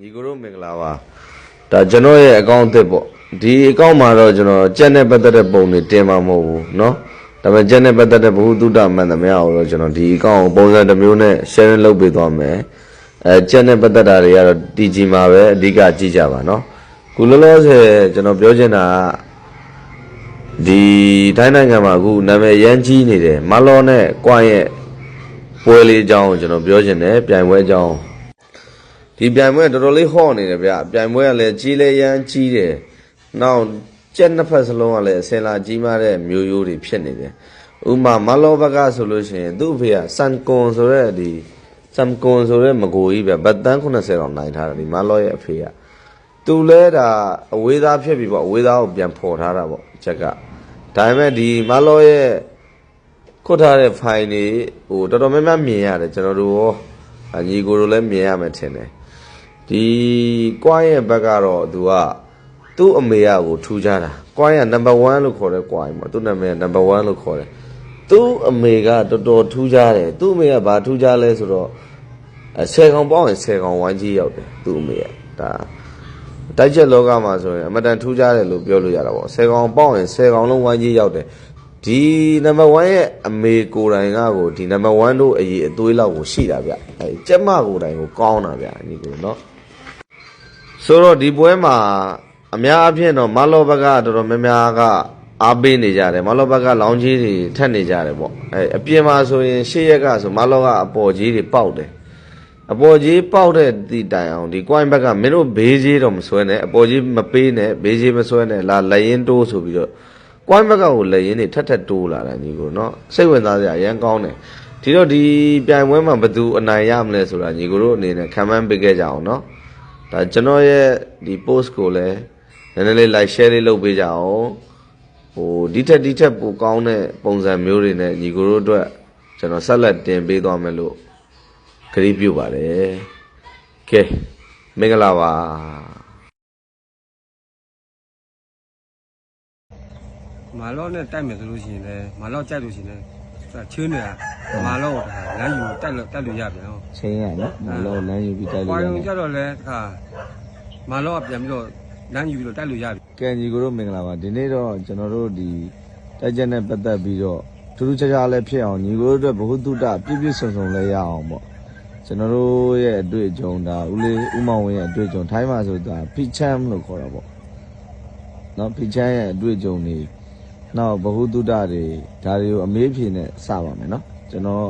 ညီကိုတို့မင်္ဂလာပါဒါကျွန်တော်ရဲ့အကောင့်အသစ်ပေါ့ဒီအကောင့်မှာတော့ကျွန်တော်ကြက်နဲ့ပတ်သက်တဲ့ပုံတွေတင်မှာမဟုတ်ဘူးเนาะဒါပေမဲ့ကြက်နဲ့ပတ်သက်တဲ့ဘ ഹു တုတမှန်သမျှကိုတော့ကျွန်တော်ဒီအကောင့်ကိုပုံစံတစ်မျိုးနဲ့ sharing လုပ်ပေးသွားမယ်အဲကြက်နဲ့ပတ်သက်တာတွေကတော့တည်ကြည်မှာပဲအဓိကကြည့်ကြပါเนาะခုလောလောဆယ်ကျွန်တော်ပြောချင်တာကဒီတိုင်းနိုင်ငံမှာအခုနာမည်ရမ်းကြီးနေတယ်မလောနဲ့ကွမ်ရဲ့ပွဲလေးအကြောင်းကိုကျွန်တော်ပြောချင်တယ်ပြိုင်ပွဲအကြောင်း ဒီပြိုင်ပွဲတော်တော်လေးဟော့နေတယ်ဗျပြိုင်ပွဲကလည်းကြီးလဲရမ်းကြီးတယ်နောက်ကြက်နှစ်ဖက်စလုံးကလည်းအစင်လာကြီးမားတဲ့မျိုးရိုးတွေဖြစ်နေတယ်ဥမာမလောဘကဆိုလို့ရှိရင်သူ့အဖေကစန်ကွန်ဆိုတဲ့ဒီစမ်ကွန်ဆိုတဲ့မကိုကြီးဗျဘတ်တန်း80တောင်နိုင်ထားတယ်ဒီမလောရဲ့အဖေကသူလဲဒါအဝေးသားဖြစ်ပြီပေါ့အဝေးသားကိုပြန်ဖော်ထားတာပေါ့ချက်ကဒါပေမဲ့ဒီမလောရဲ့ခွတ်ထားတဲ့ file တွေဟိုတော်တော်များများမြင်ရတယ်ကျွန်တော်တို့ရောအညီကိုတို့လည်းမြင်ရမယ်ထင်တယ် ဒီကွာရဲ့ဘက်ကတော့သူကသူ့အမေရကိုထူကြတာကွာရနံပါတ်1လို့ခေါ်တယ်ကွာရပေါ့သူ့နာမည်ကနံပါတ်1လို့ခေါ်တယ်သူ့အမေကတော်တော်ထူးကြတယ်သူ့အမေကဘာထူးကြလဲဆိုတော့ဆယ်ကောင်ပေါင်းရင်ဆယ်ကောင်ဝိုင်းကြီးရောက်တယ်သူ့အမေကဒါတိုက်ချက်လောကမှာဆိုရင်အမတန်ထူးကြတယ်လို့ပြောလို့ရတာပေါ့ဆယ်ကောင်ပေါင်းရင်ဆယ်ကောင်လုံးဝိုင်းကြီးရောက်တယ်ဒီနံပါတ်1ရဲ့အမေကိုယ်တိုင်ကကိုဒီနံပါတ်1တို့အရေးအသွေးလောက်ကိုရှိတာဗျအဲကျက်မကိုယ်တိုင်ကိုကောင်းတာဗျအညီကိုเนาะ ဆိုတော့ဒီပွဲမှာအများအပြည့်တော့မလောဘကတော်တော်များများကအားပေးနေကြတယ်မလောဘကလောင်းကြီးတွေထက်နေကြတယ်ပေါ့အဲအပြင်မှာဆိုရင်ရှေ့ရက်ကဆိုမလောကအပေါ်ကြီးတွေပေါက်တယ်အပေါ်ကြီးပေါက်တဲ့ဒီတိုင်အောင်ဒီ coin ဘက်ကမင်းတို့ဘေးကြီးတော့မဆွဲနဲ့အပေါ်ကြီးမပေးနဲ့ဘေးကြီးမဆွဲနဲ့လာလက်ရင်တိုးဆိုပြီးတော့ coin ဘက်ကကိုလက်ရင်တွေထက်ထက်တိုးလာတယ်ညီကိုနော်စိတ်ဝင်စားစရာရမ်းကောင်းတယ်ဒီတော့ဒီပြိုင်ပွဲမှာဘယ်သူအနိုင်ရမလဲဆိုတာညီကိုတို့အနေနဲ့ခံမှန်းပေးခဲ့ကြအောင်နော် ဒါကျွန်တော်ရဲ့ဒီ post ကိုလည်းနည်းနည်းလေး like share လေးလုပ်ပေးကြအောင်ဟိုဒီထက်ဒီထက်ပိုကောင်းတဲ့ပုံစံမျိုးတွေနဲ့ညီကိုတို့အတွက်ကျွန်တော်ဆက်လက်တင်ပေးသွားမယ်လို့ခရီးပြုပါတယ်ကဲမင်္ဂလာပါမာလောနဲ့တိုက်မယ်ဆိုလို့ရှိရင်လည်းမာလောကြိုက်လို့ရှိရင်လည်းအဲ ချွေးနေတာမာလောကိုတခါလမ်းယူတိုက်လို့တိုက်လို့ရပြန်ဟုတ်ချင်းရနော်မလို့လမ်းယူပြီးတိုက်ပွာလို့ယုံရကြတော့လည်းတခါမာလောကပြန်ပြီးတော့လမ်းယူပြီးတော့တိုက်လို့ရပြီကဲညီကိုတို့မင်္ဂလာပါဒီနေ့တော့ကျွန်တော်တို့ဒီတိုက်ချက်နဲ့ပတ်သက်ပြီးတော့ထူးထူးခြားခြားလည်းဖြစ်အောင်ညီကိုတို့အတွက်ဘ ഹു တုတပြည့်ပြည့်စုံစုံလည်းရအောင်ပေါ့ကျွန်တော်တို့ရဲ့အတွေ့အကြုံဒါဦးလေးဦးမောင်ဝင်းရဲ့အတွေ့အကြုံထိုင်းမှာဆိုတာဖိချမ်လို့ခေါ်တာပေါ့နော်ဖိချမ်ရဲ့အတွေ့အကြုံတွေ နောက်ဘ ഹു တုတတွေဒါတွေကိုအမေးဖြေနဲ့စပါမယ်နော်ကျွန်တော်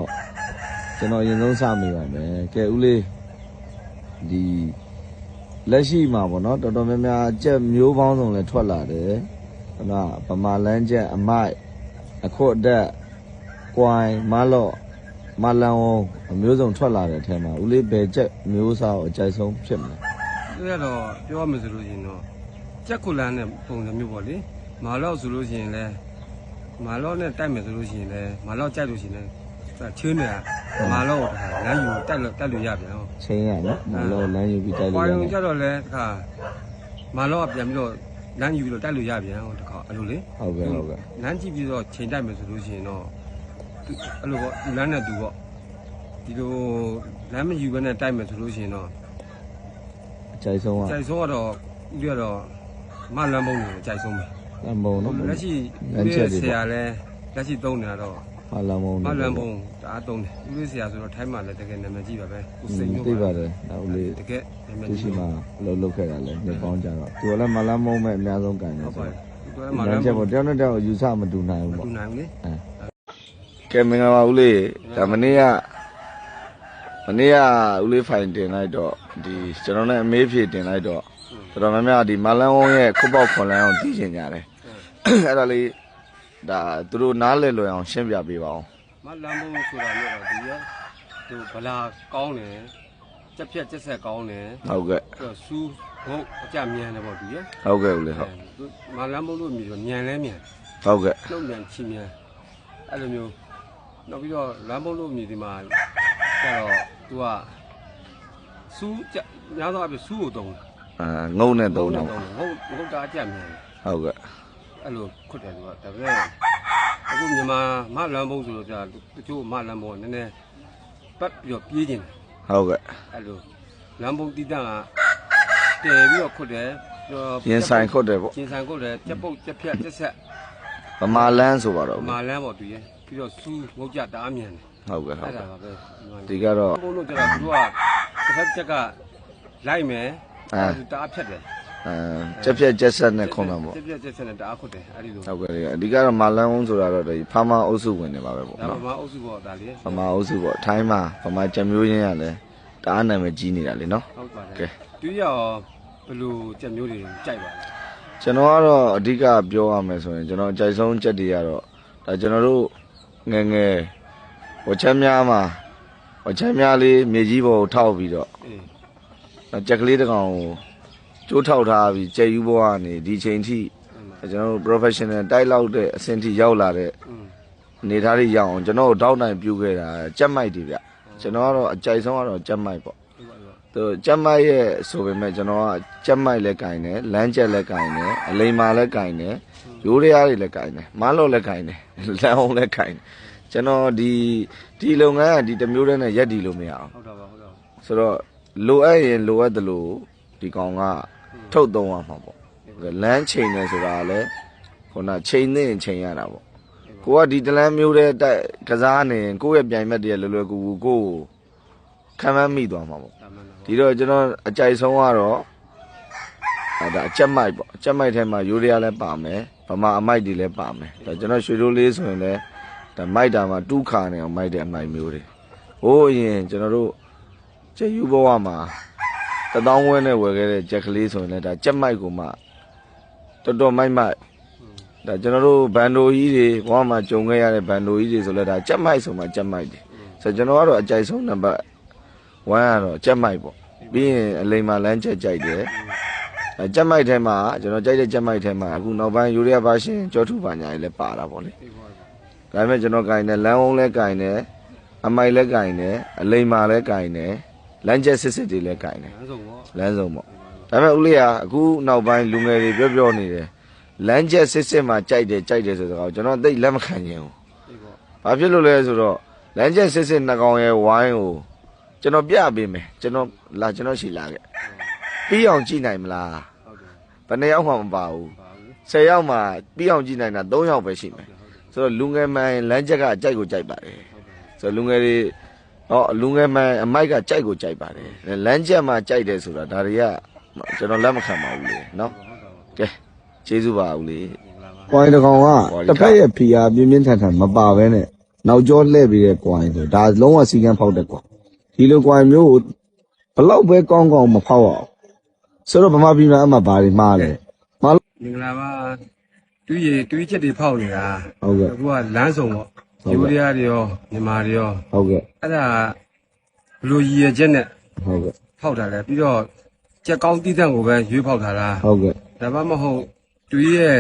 ကျွန်တော်အရင်ဆုံးစမိပါမယ်ကဲဦးလေးဒီလက်ရှိမှာပေါ့နော်တော်တော်များများကြက်မျိုးပေါင်းစုံလည်းထွက်လာတယ်ဟလာဗမာလန်းကြက်အမိုက်အခွတ်အတက်ကွိုင်းမလော့မလန်ဝုံအမျိုးစုံထွက်လာတဲ့အထက်မှာဦးလေးဘယ်ကြက်မျိုးစားကိုအကြိုက်ဆုံးဖြစ်မလဲသူကတော့ပြောမှဆိုလို့ရှိရင်တော့ကြက်ခုလန်းနဲ့ပုံစံမျိုးပေါ့လေ မာလောဆိုလို့ရှိရင်လည်းမာလောနဲ့တိုက်မယ်ဆိုလို့ရှိရင်လည်းမာလောကြိုက်လို့ရှိရင်လည်းအဲချွေးနေတာမာလောကိုတခါလမ်းယူတိုက်လို့တိုက်လို့ရပြန်ဟုတ်ချင်းရနော်မလောလမ်းယူပြီးတိုက်ပွာလို့ရယုံတကြယ်တော့လည်းတခါမာလောကပြန်ပြီးတော့လမ်းယူပြီးတော့တိုက်လို့ရပြန်ဟုတ်တခါအဲ့လိုလေဟုတ်ကဲ့ဟုတ်ကဲ့လမ်းကြည့်ပြီးတော့ချိန်တိုက်မယ်ဆိုလို့ရှိရင်တော့သူအဲ့လိုပေါ့သူလမ်းနဲ့သူပေါ့ဒီလိုလမ်းမယူဘဲနဲ့တိုက်မယ်ဆိုလို့ရှိရင်တော့အကြိုက်ဆုံးကကြိုက်ဆုံးကတော့ဥရတော့မလမ်းပုံကိုကြိုက်ဆုံးပဲ လမ်းပုံနော်လက်ရှိလမ်းချက်တွေဆရာလဲလက်ရှိသုံးနေတာတော့မလမ်းပုံမလမ်းပုံတအားသုံးတယ်ဥရဆရာဆိုတော့ထိုင်းမှာလည်းတကယ်နာမည်ကြီးပါပဲကိုစိန်တို့သိပါတယ်နောက်ဦးလေးတကယ်နာမည်သူကြီးရှိမှအလုပ်လုပ်ခဲ့တာလေနှစ်ပေါင်းကြတော့သူကလည်းမလမ်းပုံမဲ့အများဆုံးကန်နေဟုတ်ဆိုပါတော့ဘူးသူကမလလမ်းမ်းချက်ပုံပေါ့တယောက်နဲ့တယောက်ယူဆမတူနိုင်ဘူးမပေါ့တူနိုင်ဘူးလေကဲမင်္ဂလာပါဦးလေးဒါမနေ့ကမနေ့ကဦးလေးဖိုင်တင်လိုက်တော့ဒီကျွန်တော်နဲ့အမေးဖြေတင်လိုက်တော့တော်တော်များများဒီမလန်းဝုံးရဲ့ခုတ်ပေါက်ခွန်လန်းအောင်သိချင်ကြတယ် အဲ့ဒါလေးဒါသူတို့နားလည်လွယ်အောင်ရှင်းပြပေးပါအောင်မလမ်းပုံဆိုတာမျိုးတော့ဒီရဲ့သူဗလာကောင်းတယ်ကြက်ဖြက်ကြက်ဆက်ကောင်းတယ်ဟုတ်ကဲ့အဲ့တော့စူးဘုတ်အကြမြန်တယ်ပေါ့ဒီရဲ့ဟုတ်ကဲ့ဦးလေးဟုတ်သူမလမ်းပုံလို့မြည်တော့မြန်လဲမြန်ဟုတ်ကဲ့နှုတ်မြန်ချီမြန်အဲ့လိုမျိုးနောက်ပြီးတော့လမ်းပုံလို့မြည်ဒီမှာကျတော့သူကစူးကြများသောအားဖြင့်စူးကိုတုံးတယ်အာငုံနဲ့သုံးတော့ဟုတ်ဟုတ်တာအကြမြန်တယ်ဟုတ်ကဲ့ အဲ့လိုခွတ်တယ်သူကဒါပေမဲ့အခုမြန်မာမလမ်းပုံဆိုတော့ကြာတချို့မလမ်းပုံကနည်းနည်းပတ်ပြီးတော့ပြေးကျင်တယ်ဟုတ်ကဲ့အဲ့လိုလမ်းပုံတိတန့်ကတယ်ပြီးတော့ခုတ်တယ်ပြီးတော့ရင်ဆိုင်ခုတ်တယ်ပေါ့ရင်ဆိုင်ခုတ်တယ်ကြက်ပုတ်ကြက်ဖြတ်ကြက်ဆက်ဗမာလန်းဆိုပါတော့မာလန်းပေါ့သူရဲ့ပြီးတော့စူးငုတ်ကြတအားမြန်တယ်ဟုတ်ကဲ့ဟုတ်အဲ့ဒါကဲ့ပါပဲဒီကတော့ဘုံတို့ကျတော့သူကတစ်ဖက်ချက်ကလိုက်မယ်အဲသူတအားဖြတ်တယ် အဲကြက်ပြက်ကြက်ဆက်နဲ့ခုံတာပေါ့ကြက်ပြက်ကြက်ဆက်နဲ့တအားခုတ်တယ်အဲ့ဒီလိုဟုတ်ကဲ့အဓိကတော့မာလန်းဦးဆိုတာတော့ဒီဖာမာအုပ်စုဝင်နေပါပဲပေါ့ဒါနော်မှမအုပ်စုပေါ့ဒါလေးဗမာအုပ်စုပေါ့ထိုင်းမှာဗမာကြက်မျိုးရင်းရလဲတအားနာမည်ကြီးနေတာလေနော်ဟုတ်ပါတကဲယ်သူရောဘယ်လိုကြက်မျိုးတွေကြိုက်ပါလဲကျွန်တော်ကတော့အဓိကပြောရမယ်ဆိုရင်ကျွန်တော်အကြိုက်ဆုံးချက်တွေကတော့ဒါကျွန်တော်တို့ငယ်ငယ်ဝချက်များမှာဝချက်များလေးမြေကြီးပေါ်ကိုထောက်ပြီးတော့အေးနော်ကြက်ကလေးတစ်ကောင်ကို ကျိုးထောက်ထားပြီးကြက်ယူဘဝကနေဒီချိန်ထိအဲ့မှာကျွန်တော်တို့ professional တိုက်လောက်တဲ့အဆင့်ထိရောက်လာတဲ့อืมအနေအထားတွေရောက်အောင်ကျွန်တော်တို့တောက်နိုင်ပြုခဲ့တာကြက်မိုက်တွေဗျကျွန်တော်ကတော့အကြိုက်ဆုံးကတော့ကြက်မိုက်ပေါ့ဟုတ်ပါတော့သူကြက်မိုက်ရဲ့ဆိုပေမဲ့ကျွန်တော်ကကြက်မိုက်လည်းကင်တယ်လမ်းကျက်လည်းကင်တယ်အလိမ္မာလည်းကင်တယ်ရိုးရရားတွေလည်းကင်တယ်မလော့လည်းကင်တယ်လမ်းအောင်လည်းကင်တယ်ကျွန်တော်ဒီဒီလုပ်ငန်းကဒီတစ်မျိုးတည်းနဲ့ရက်တည်လို့မရအောင်ဟုတ်တော့ပါဟုတ်တော့ဆိုတော့လိုအပ်ရင်လိုအပ်တယ်လို့ဒီကောင်က ထုတ်သုံးရမှာပေါ့လမ်းချိန်နေဆိုတာကလည်းခုနချိန်နေရင်ချိန်ရတာပေါ့ကိုကဒီတလန်းမျိုးတဲ့တိုက်ကစားနေရင်ကိုယ့်ရဲ့ပြိုင်ဘက်တွေလွယ်လွယ်ကူကူကိုယ့်ကိုခံမမိသွားမှာပေါ့ဒါမှန်တော့ဒီတော့ကျွန်တော်အကြိုက်ဆုံးကတော့အဲဒါအချက်မိုက်ပေါ့အချက်မိုက်ထဲမှာယူရီးယားလည်းပါမယ်ဗမာအမိုက်တွေလည်းပါမယ်ဒါကျွန်တော်ရွှေတိုးလေးဆိုရင်လည်းဒါမိုက်တာမှာတူးခါနေအောင်မိုက်တဲ့အမိုက်မျိုးတွေဟိုးအရင်ကျွန်တော်တို့ချက်ယူဘဝမှာ တသောင်းဝဲနဲ့ဝယ်ခဲ့တဲ့ချက်ကလေးဆိုရင်လည်းဒါချက်မိုက်ကိုမှတော်တော်မိုက်မိုက်ဒါကျွန်တော်တို့ဘန်ဒိုကြီးတွေဘဝမှာကြုံခဲ့ရတဲ့ဘန်ဒိုကြီးတွေဆိုလည်းဒါချက်မိုက်ဆိုမှချက်မိုက်တွေဆိုတော့ကျွန်တော်ကတော့အကြိုက်ဆုံးနံပါတ်1ကတော့ချက်မိုက်ပေါ့ပြီးရင်အလိမ်မာလမ်းချက်ကြိုက်တယ်အဲကြက်မိုက်ထဲမှာကျွန်တော်ကြိုက်တဲ့ကြက်မိုက်ထဲမှာအခုနောက်ပိုင်းယူရီးယားဘာရှင်ကြောထုပါညာကြီးလည်းပါတာပေါ့လေအေးပေါ့ပေါ့ဒါပေမဲ့ကျွန်တော်ကင်တယ်လမ်းဝုံးလည်းကင်တယ်အမိုက်လည်းကင်တယ်အလိမ်မာလည်းကင်တယ် လမ်းချက်စစ်စစ်တွေလည်းကင်တယ်လမ်းဆုံးပေါ့လမ်းစုံပေါ့ဒါပေမဲ့ဦးလေးကအခုနောက်ပိုင်းလူငယ်တွေပြောပြောနေတယ်လမ်းချက်စစ်စစ်မှာကြိုက်တယ်ကြိုက်တယ်ဆိုတော့ကျွန်တော်သိပ်လက်မခံခြင်းဘူးအေးပေါ့ဘာဖြစ်လို့လဲဆိုတော့လမ်းချက်စစ်စစ်နှစ်ကောင်ရဲ့ဝိုင်းကိုကျွန်တော်ပြပေးမယ်ကျွန်တော်လာကျွန်တော်ရှိလာခဲ့ပြီးအောင်ကြည့်နိုင်မလားဟုတ်တယ်ဘယ်နှစ်ယောက်မှမပါဘူးပါဘူး10ယောက်မှပြီးအောင်ကြည့်နိုင်တာ3ယောက်ပဲရှိမယ်ဆိုတော့လူငယ်မှန်လမ်းချက်ကကြိုက်ကိုကြိုက်ပါတယ်ဆိုတော့လူငယ်တွေ ဟောလူငယ်မှန်အမိုက်ကကြိုက်ကိုကြိုက်ပါတယ်လမ်းချက်မှကြိုက်တယ်ဆိုတာဒါတွေကကျွန်တော်လက်မခံပါဘူးလေနော်ဟုတ်တော့ကဲကျေးဇူးပါဦးလေမင်္ဂလာပါကွိုင်းတစ်ကောင်ကတစ်ဖက်ရဲ့ဖီယာပြင်းပြင်းထန်ထန်မပါဘဲနဲ့နောက်ကျောလှည့်ပြီးတဲ့ကွိုင်းဆိုဒါလုံးဝစီကံဖောက်တဲ့ကွာဒီလိုကွိုင်းမျိုးကိုဘလောက်ပဲကောင်းကောင်းမဖောက်အောင်ဆိုတော့ဗမာပြည်မှာအမှဘာတွေမှားလဲမလို့မင်္ဂလာပါတူးရတူးချက်တွေဖောက်နေတာဟုတ်ကဲ့အခုကလမ်းဆုံးပေါ့ ယူရီးယားတွေရောမြန်မာတွေရောဟုတ်ကဲ့အဲ့ဒါဘလိုရည်ရချက်နဲ့ဟုတ်ကဲ့ဖောက်တာလဲပြီးတော့ကြက်ကောင်းတီးတန့်ကိုပဲရွေးဖောက်တာလားဟုတ်ကဲ့ဒါမှမဟုတ်တူးရဲ့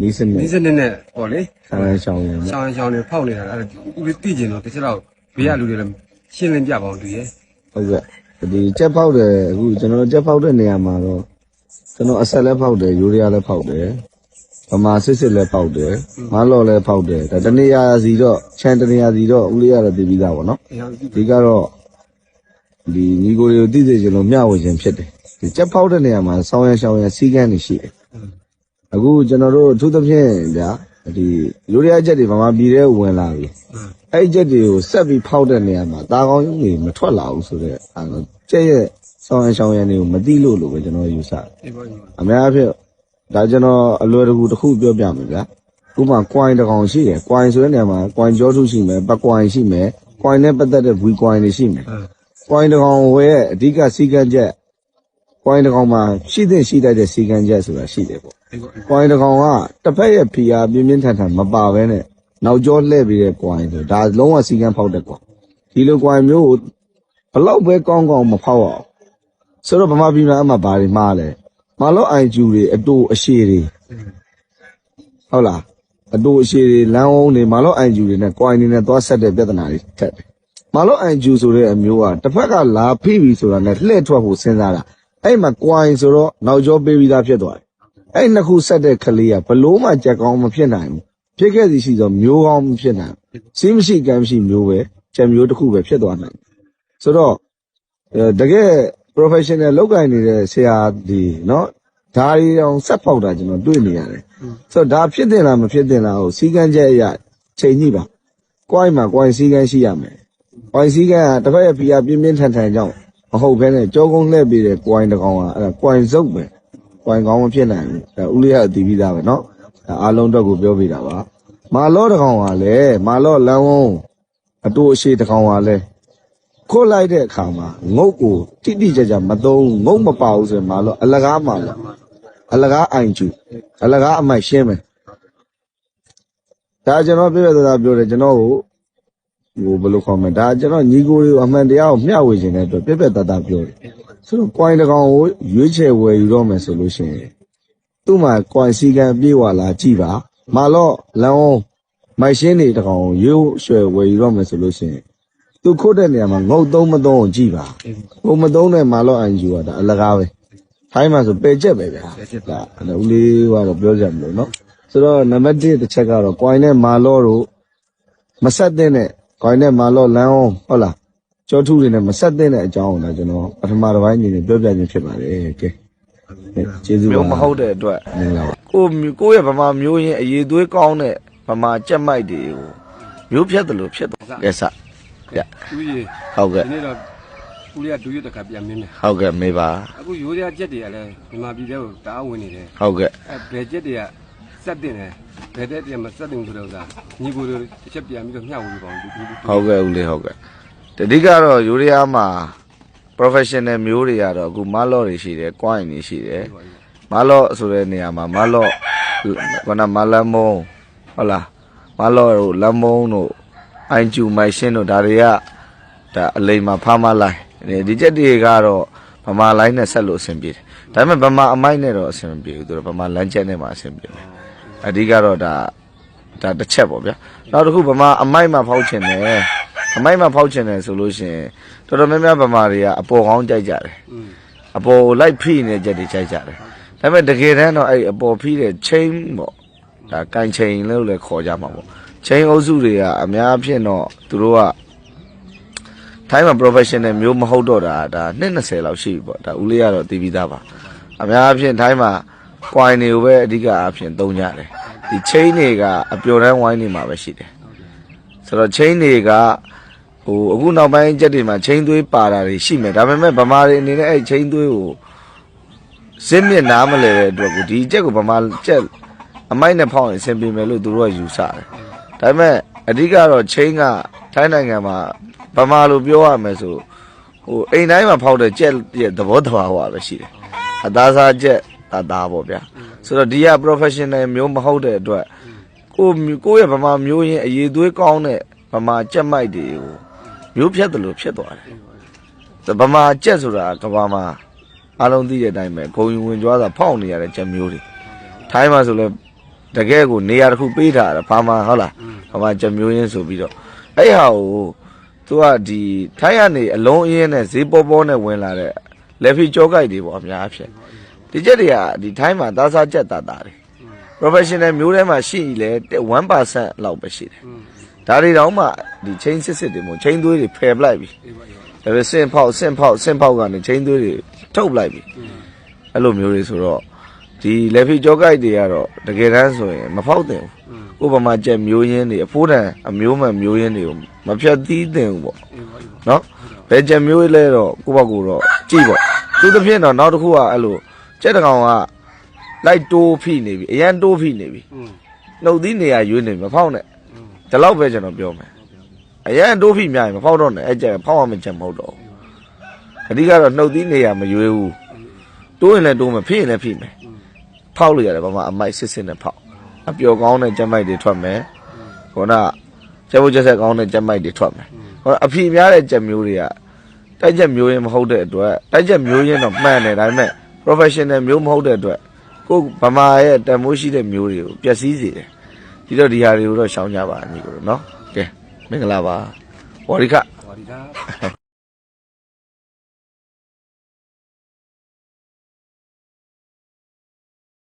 ဒီစနဒီစ်စနစ်နဲ့ပေါ့လေဆန်းရှောင်းရင်ရှောင်းရှောင်းတွေဖောက်နေတာအဲ့ဒါဦးလေးသိကျင်တော့တစ်ချက်တော့ဘေးကလူတွေလည်းရှင်းလင်းပြပါအောင်တူရဲ့ဟုတ်ကဲ့ဒီကြက်ဖောက်တယ်အခုကျွန်တော်ကြက်ဖောက်တဲ့နေရာမှာတော့ကျွန်တော်အဆက်လည်းဖောက်တယ်ယူရီးယားလည်းဖောက်တယ် ဗမာစစ်စစ်လည်းဖောက်တယ်မလော်လည်းဖောက်တယ်ဒါတနေရာစီတော့ချန်တနေရာစီတော့ဦးလေးရတော့ပြည်ပြီးသားပေါ့နော်အရင်ဒီကတော့ဒီညီကိုတွေကိုသိစေချင်လို့မျှဝေခြင်းဖြစ်တယ်ဒီကြက်ဖောက်တဲ့နေရာမှာဆောင်းရရှောင်းရစီကန်းနေရှိတယ်အခုကျွန်တော်တို့အထူးသဖြင့်ဗျာဒီလူရရချက်တွေဗမာပြည်ထဲဝင်လာပြီအဲ့ဒီချက်တွေကိုဆက်ပြီးဖောက်တဲ့နေရာမှာတာကောင်းကြီးတွေမထွက်လာဘူးဆိုတော့အဲတော့ကျက်ရဲ့ဆောင်းရရှောင်းရတွေကိုမသိလို့လို့ပဲကျွန်တော်ယူဆတယ်ဒီပေါ့ဒီအများအားဖြင့် ဒါကျွန်တော်အလွယ်တကူတစ်ခုပြောပြမယ်ဗျာဥပမာ coin တစ်ကောင်ရှိတယ် coin ဆိုတဲ့နေရာမှာ coin ကြောထုရှိမယ်ပတ် coin ရှိမယ် coin နဲ့ပတ်သက်တဲ့ v coin တွေရှိမယ်အဲ coin တစ်ကောင်ဝယ်ရဲ့အဓိကစီကံချက် coin တစ်ကောင်မှာရှိတဲ့ရှိတတ်တဲ့စီကံချက်ဆိုတာရှိတယ်ပေါ့ဒီပေါ့ coin တစ်ကောင်ကတစ်ဖက်ရဲ့ဖီယာပြင်းပြင်းထန်ထန်မပါဘဲနဲ့နောက်ကျောလှည့်ပြီးတဲ့ coin ဆိုဒါလုံးဝစီကံဖောက်တဲ့ကွာဒီလို coin မျိုးကိုဘလောက်ပဲကောင်းကောင်းမဖောက်အောင်ဆိုတော့ဗမာပြည်မှာအမှဘာတွေမှားလဲ မလို့အိုင်ကျူတွေအတူအရှိတွေဟုတ်လားအတူအရှိတွေလမ်းဝုံးတွေမလို့အိုင်ကျူတွေနဲ့ coin တွေနဲ့သွားဆက်တဲ့ပြဿနာတွေထက်တယ်မလို့အိုင်ကျူဆိုတဲ့အမျိုးကတစ်ဖက်ကလာဖိပြီဆိုတာနဲ့လှည့်ထွက်ဖို့စဉ်းစားတာအဲ့မှာ coin ဆိုတော့နောက်ကျောပေးပြီးသားဖြစ်သွားတယ်အဲ့နှစ်ခုဆက်တဲ့ကလေးကဘလို့မှကြက်ကောင်းမဖြစ်နိုင်ဘူးဖြစ်ခဲ့စီရှိသောမျိုးကောင်းမဖြစ်နိုင်ဘူးစီးမရှိကမ်းမရှိမျိုးပဲကြက်မျိုးတစ်ခုပဲဖြစ်သွားနိုင်တယ်ဆိုတော့အဲတကယ် professional လောက်ကင်နေတဲ့ဆရာဒီเนาะဒါရီအောင်ဆက်ဖောက်တာကျွန်တော်တွေ့နေရတယ်ဆိုတော့ဒါဖြစ်တင်လားမဖြစ်တင်လားဟိုစီကန်းချက်အရချိန်ညှိပါကွိုင်းမှာကွိုင်းစီကန်းရှိရမယ်ကွိုင်းစီကန်းကတစ်ဖက်ရဲ့ဖီယာပြင်းပြင်းထန်ထန်ကြောင့်မဟုတ်ဘဲနဲ့ကြောကုန်းလှည့်ပေးတဲ့ကွိုင်းတစ်ကောင်ကအဲ့ဒါကွိုင်းစုပ်ပဲကွိုင်းကောင်းမဖြစ်နိုင်ဘူးဒါဦးလေးကအတီးပြီးသားပဲเนาะဒါအားလုံးတော့ကိုပြောပြတာပါမာလောတစ်ကောင်ကလည်းမာလောလမ်းဝုံးအတူအရှိတစ်ကောင်ကလည်း ခိုးလိုက်တဲ့အခါမှာငုတ်ကိုတိတိကျကျမသုံးငုတ်မပါဘူးဆိုရင်မလို့အလကားမှာလို့အလကားအိုင်ကျူအလကားအမိုက်ရှင်းမယ်ဒါကျွန်တော်ပြည့်ပြည့်သားသားပြောတယ်ကျွန်တော်ကိုဟိုဘယ်လိုခေါ်မလဲဒါကျွန်တော်ညီကိုတွေကိုအမှန်တရားကိုမျှဝေခြင်းတဲ့အတွက်ပြည့်ပြည့်သားသားပြောတယ်ဆိုတော့ coin တစ်ကောင်ကိုရွေးချယ်ဝယ်ယူတော့မယ်ဆိုလို့ရှိရင်သူ့မှာ coin စီကံပြေးဝလာကြည့်ပါမလို့လမ်းအောင်မိုက်ရှင်းနေတစ်ကောင်ကိုရွေးရွှယ်ဝယ်ယူတော့မယ်ဆိုလို့ရှိရင် သူခုတ်တဲ့နေရာမှာငုတ်သုံးမသုံးကိုကြည့်ပါဟိုမသုံးတဲ့မာလော့အန်ဂျူကဒါအလကားပဲထိုင်းမှာဆိုပေချက်ပဲဗျာဒါအဲ့ဦးလေးကတော့ပြောကြမလို့နော်ဆိုတော့နံပါတ်1တစ်ချက်ကတော့ coin နဲ့မာလော့တို့မဆက်တဲ့နဲ့ coin နဲ့မာလော့လမ်းအောင်ဟုတ်လားကြောထုတွေနဲ့မဆက်တဲ့အကြောင်းကိုလည်းကျွန်တော်ပထမတစ်ပိုင်းအနေနဲ့ပြောပြခြင်းဖြစ်ပါတယ်ကဲကျေးဇူးပါမျိုးမဟုတ်တဲ့အတွက်မင်္ဂလာပါကိုမျိုးကိုယ့်ရဲ့ဗမာမျိုးရင်အရေးသွေးကောင်းတဲ့ဗမာကြက်မိုက်တွေကိုမျိုးဖြတ်တယ်လို့ဖြစ်သွားကဲစ ရသူကြီးဟုတ်ကဲ့ဒီနေ့တော့ဦးလေးကဒူရတခါပြန်မင်းမယ်ဟုတ်ကဲ့မေးပါအခုရိုးရချက်တွေကလည်းမြန်မာပြည်ထဲကိုတအားဝင်နေတယ်ဟုတ်ကဲ့အဲဘယ်ချက်တွေကစက်တင်တယ်ဘယ်တဲ့တည်းမစက်တင်ဘူးဆိုတော့ကညီကိုတို့တစ်ချက်ပြန်ပြီးတော့မျှဝေပါဦးဒီဒီဟုတ်ကဲ့ဦးလေးဟုတ်ကဲ့တတိကတော့ယူရီးယားမှာ professional မျိုးတွေကတော့အခုမလော့တွေရှိတယ် coin တွေရှိတယ်မလော့ဆိုတဲ့နေရာမှာမလော့ကနမလမုံဟုတ်လားမလော့တို့လမုံတို့ အိုင်ကျူမိုင်ရှင်းတို့ဒါတွေကဒါအလိမ်မှာဖားမလိုက်ဒီချက်တွေကတော့ဗမာလိုင်းနဲ့ဆက်လို့အဆင်ပြေတယ်ဒါပေမဲ့ဗမာအမိုက်နဲ့တော့အဆင်မပြေဘူးသူတို့ဗမာလမ်းချက်နဲ့မှအဆင်ပြေတယ်အဓိကတော့ဒါဒါတစ်ချက်ပေါ့ဗျာနောက်တစ်ခုဗမာအမိုက်မှာဖောက်ချင်တယ်အမိုက်မှာဖောက်ချင်တယ်ဆိုလို့ရှိရင်တော်တော်များများဗမာတွေကအပေါ်ကောင်းကြိုက်ကြတယ်อืมအပေါ်ကိုလိုက်ဖိနေကြတဲ့ကြိုက်ကြတယ်ဒါပေမဲ့တကယ်တမ်းတော့အဲ့အပေါ်ဖိတဲ့ chain ပေါ့ဒါကန်ချိန်လို့လည်းခေါ်ကြမှာပေါ့ chain အုပ်စုတွေကအများအဖြစ်တော့သူတို့ကထိုင်းမှာ professional မျိုးမဟုတ်တော့တာဒါနှစ်20လောက်ရှိပြီပေါ့ဒါဦးလေးကတော့တည်ပြီးသားပါအများအဖြစ်ထိုင်းမှာ coin တွေကိုပဲအဓိကအဖြစ်သုံးကြတယ်ဒီ chain တွေကအပျော်တမ်းဝိုင်းနေမှာပဲရှိတယ်ဆိုတော့ chain တွေကဟိုအခုနောက်ပိုင်းချက်တွေမှာ chain သွေးပါတာတွေရှိမယ်ဒါပေမဲ့ဗမာတွေအနေနဲ့အဲ့ chain သွေးကိုဇင်းမြင့်နားမလဲတဲ့အတွက်ကိုဒီချက်ကိုဗမာချက်အမိုက်နဲ့ဖောက်ရင်အဆင်ပြေမယ်လို့သူတို့ကယူဆတယ်။ ဒါပေမဲ့အဓိကတော့ချင်းကထိုင်းနိုင်ငံမှာဗမာလိုပြောရမယ်ဆိုဟိုအိမ်တိုင်းမှာဖောက်တဲ့ချက်ရဲ့သဘောတဘာဝပဲရှိတယ်။အသားစားချက်အသားပေါ့ဗျာ။ဆိုတော့ဒီက professional မျိုးမဟုတ်တဲ့အတွက်ကိုကိုယ့်ရဲ့ဗမာမျိုးရင်အရေးသွေးကောင်းတဲ့ဗမာချက်မိုက်တွေကိုမျိုးဖြတ်တယ်လို့ဖြစ်သွားတယ်။ဗမာချက်ဆိုတာကဘာမှာအားလုံးသိတဲ့အတိုင်းပဲဂုံယူဝင်ကြွားတာဖောက်နေရတဲ့ချက်မျိုးတွေထိုင်းမှာဆိုလဲ တကယ်ကိုနေရာတစ်ခုပေးထားတာဘာမှဟုတ်လားဘာမှကြမျိုးရင်းဆိုပြီးတော့အဲ့ဟာကိုသူကဒီထိုင်းကနေအလုံးအင်းနဲ့ဈေးပေါ်ပေါ်နဲ့ဝင်လာတဲ့လက်ဖီကြောကြိုက်တွေပေါ့အများအဖြစ်ဒီချက်တွေကဒီထိုင်းမှာသားစားချက်တာတာတွေ professional မျိုးထဲမှာရှိရင်လည်း1%လောက်ပဲရှိတယ်ဒါတွေတောင်မှဒီ chain စစ်စစ်တွေမို့ chain သွေးတွေဖယ်ပလိုက်ပြီဒါပေမဲ့စင်ဖောက်စင်ဖောက်စင်ဖောက်ကနေ chain သွေးတွေထုတ်ပလိုက်ပြီအဲ့လိုမျိုးတွေဆိုတော့ ဒီလက်ဖီကြောကိုက်တွေကတော့တကယ်တမ်းဆိုရင်မဖောက်တင်ဘူးဥပမာကြက်မျိုးရင်းတွေအဖိုးတန်အမျိုးမှန်မျိုးရင်းတွေကိုမဖြတ်သီးတင်ဘူးပေါ့နော်ဘယ်ကြက်မျိုးလဲတော့ကိုပေါ့ကိုတော့ကြည့်ပေါ့သူတစ်ဖြင့်တော့နောက်တစ်ခုကအဲ့လိုကြက်တကောင်ကလိုက်တိုးဖိနေပြီအရန်တိုးဖိနေပြီနှုတ်သီးနေရာရွေးနေမဖောက်နဲ့ဒီလောက်ပဲကျွန်တော်ပြောမယ်အရန်တိုးဖိများရင်မဖောက်တော့နဲ့အဲ့ကြက်ဖောက်ရမယ့်ကြက်မဟုတ်တော့ဘူးအဓိကတော့နှုတ်သီးနေရာမရွေးဘူးတိုးရင်လည်းတိုးမယ်ဖိရင်လည်းဖိမယ် ဖောက်လို့ရတယ်ဘာမှအမိုက်စစ်စစ်နဲ့ဖောက်အပျော်ကောင်းတဲ့ကြက်မိုက်တွေထွက်မယ်ခေါနကျက်ဖို့ကျက်ဆက်ကောင်းတဲ့ကြက်မိုက်တွေထွက်မယ်ခေါနအဖိများတဲ့ကြက်မျိုးတွေကတိုက်ကြက်မျိုးရင်းမဟုတ်တဲ့အတွက်တိုက်ကြက်မျိုးရင်းတော့မှန်တယ်ဒါပေမဲ့ professional မျိုးမဟုတ်တဲ့အတွက်ကိုယ်ဗမာရဲ့တန်မိုးရှိတဲ့မျိုးတွေကိုပျက်စီးစေတယ်ဒီတော့ဒီဟာတွေကိုတော့ရှောင်ကြပါအညီကိုနော်ကဲမင်္ဂလာပါဝါရိခဟောဒီဒါ